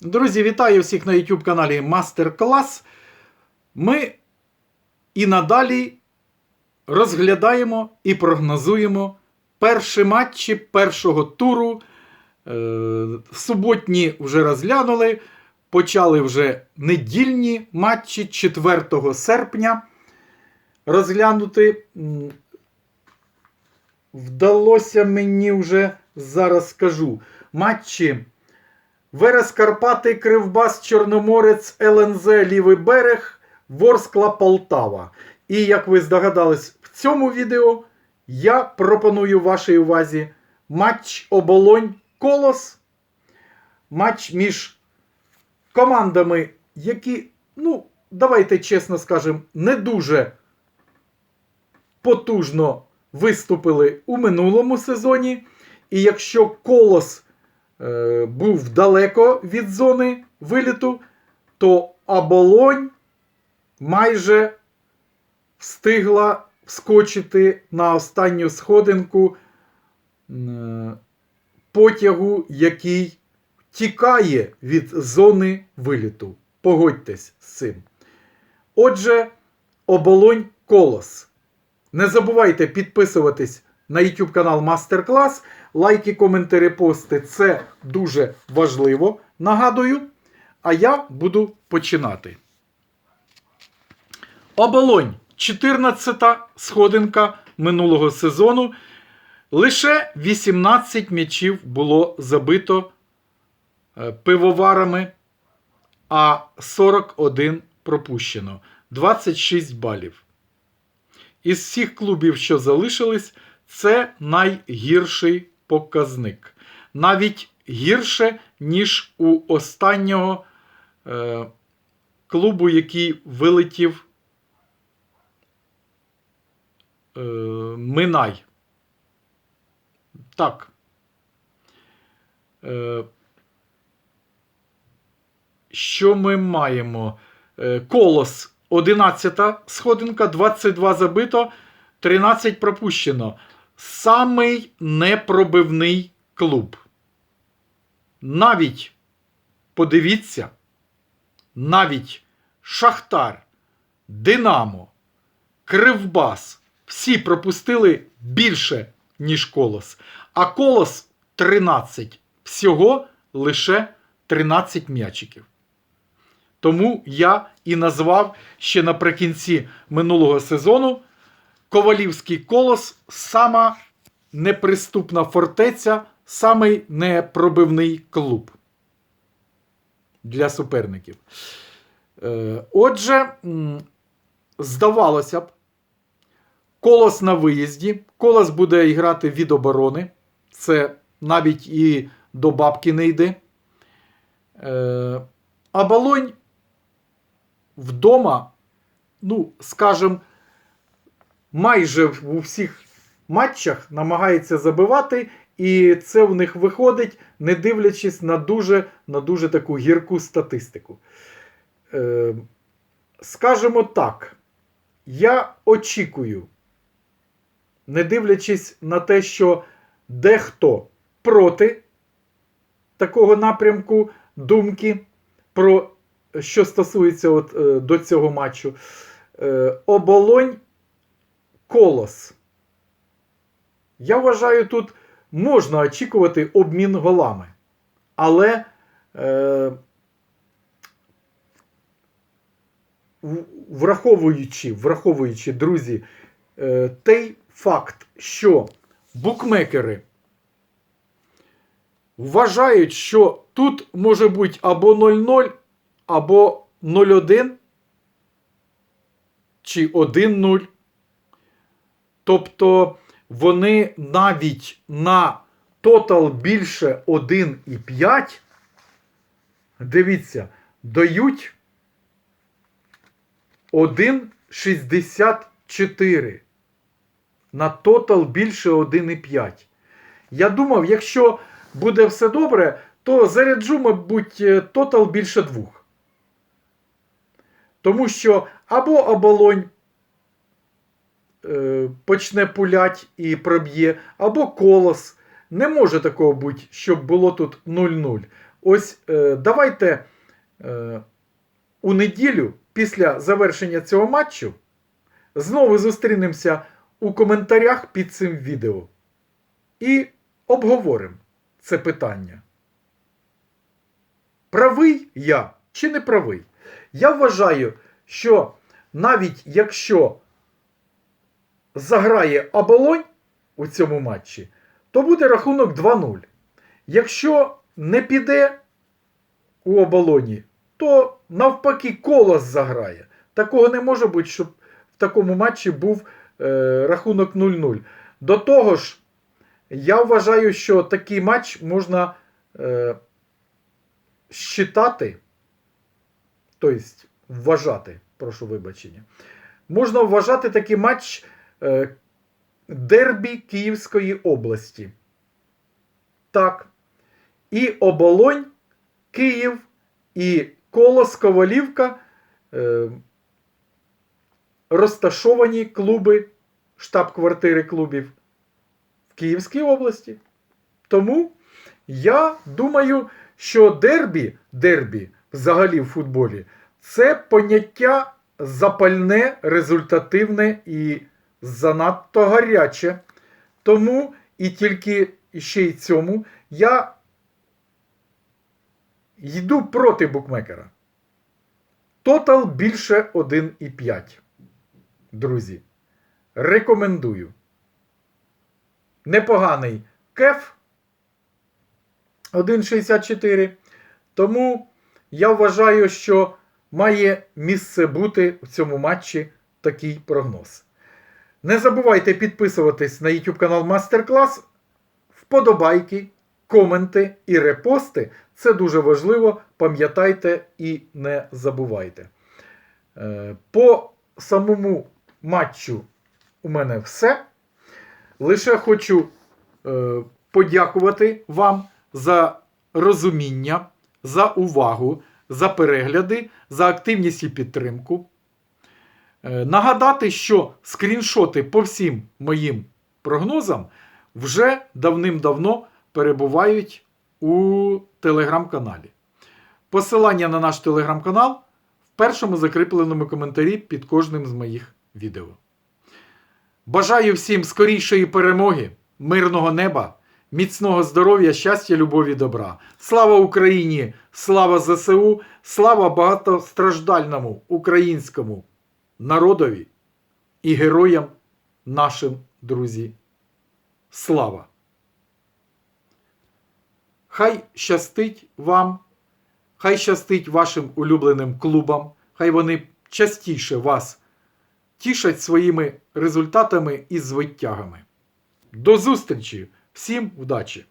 Друзі, вітаю всіх на YouTube каналі Мастер Клас. Ми і надалі розглядаємо і прогнозуємо перші матчі першого туру. Е, Суботні вже розглянули. Почали вже недільні матчі 4 серпня розглянути. Вдалося мені вже зараз скажу. Матчі Верес Карпати, Кривбас, Чорноморець, ЛНЗ, Лівий берег, Ворскла, Полтава. І як ви здогадались, в цьому відео я пропоную вашій увазі матч Оболонь Колос. Матч між командами, які, ну, давайте чесно скажемо, не дуже потужно виступили у минулому сезоні. І якщо Колос був далеко від зони виліту, то Оболонь майже встигла вскочити на останню сходинку е, потягу, який тікає від зони виліту. Погодьтесь з цим. Отже, оболонь колос. Не забувайте підписуватись на YouTube канал Мастер Клас. Лайки, коментарі, пости це дуже важливо. Нагадую. А я буду починати. Оболонь. 14-та сходинка минулого сезону. Лише 18 м'ячів було забито е, пивоварами, а 41 пропущено. 26 балів. Із всіх клубів, що залишились, це найгірший показник. Навіть гірше, ніж у останнього е, клубу, який вилетів е, Минай. Так. Е, що ми маємо? Е, Колос 11 сходинка, 22 забито, 13 пропущено. Самий непробивний клуб. Навіть, подивіться, навіть Шахтар, Динамо, Кривбас всі пропустили більше, ніж Колос. А Колос 13. Всього лише 13 м'ячиків. Тому я і назвав ще наприкінці минулого сезону Ковалівський колос сама неприступна фортеця, самий непробивний клуб для суперників. Е, Отже, здавалося б, колос на виїзді. Колос буде грати від оборони. Це навіть і до бабки не йде. Е, А Болонь вдома, ну, скажімо, майже у всіх матчах намагається забивати, і це в них виходить, не дивлячись на дуже, на дуже таку гірку статистику. Е, скажімо так, я очікую, не дивлячись на те, що дехто проти такого напрямку думки про що стосується от, е, до цього матчу. Е, оболонь колос. Я вважаю, тут можна очікувати обмін голами. Але е, враховуючи, враховуючи, друзі, е, той факт, що букмекери вважають, що тут може бути або 0-0, або 0-1 чи 1-0. Тобто вони навіть на тотал більше 1,5, дивіться, дають 1,64. На тотал більше 1,5. Я думав, якщо буде все добре, то заряджу, мабуть, е, тотал більше двох. Тому що або оболонь почне пулять і проб'є, або колос. Не може такого бути, щоб було тут 0-0. ось е, давайте е, у неділю після завершення цього матчу знову зустрінемося у коментарях під цим відео і обговоримо це питання. Правий я чи не правий? Я вважаю, що навіть якщо заграє оболонь у цьому матчі, то буде рахунок 2-0. Якщо не піде у оболоні, то навпаки колос заграє. Такого не може бути, щоб в такому матчі був е, рахунок 0-0. До того ж, я вважаю, що такий матч можна е, считати, тобто вважати, прошу вибачення, можна вважати такий матч дербі Київської області. Так. І оболонь, Київ, і Колос Ковалівка. Е, розташовані клуби, штаб-квартири клубів в Київській області. Тому я думаю, що дербі, дербі взагалі в футболі це поняття запальне, результативне і занадто гаряче. Тому і тільки ще й цьому я йду проти букмекера. Тотал більше 1,5. Друзі, рекомендую. Непоганий кеф 1,64. Тому я вважаю, що має місце бути в цьому матчі такий прогноз. Не забувайте підписуватись на YouTube канал Мастер-клас, вподобайки, коменти і репости. Це дуже важливо. Пам'ятайте і не забувайте. Е, По самому матчу у мене все. Лише хочу е, подякувати вам за розуміння, за увагу, за перегляди, за активність і підтримку. Е, нагадати, що скріншоти по всім моїм прогнозам вже давним-давно перебувають у телеграм-каналі. Посилання на наш телеграм-канал в першому закріпленому коментарі під кожним з моїх відео. Бажаю всім скорішої перемоги, мирного неба, міцного здоров'я, щастя, любові, добра. Слава Україні! Слава ЗСУ! Слава багатостраждальному українському народові і героям нашим, друзі. Слава! Хай щастить вам, хай щастить вашим улюбленим клубам, хай вони частіше вас тішать своїми результатами і звиттягами. До зустрічі! Всім удачі!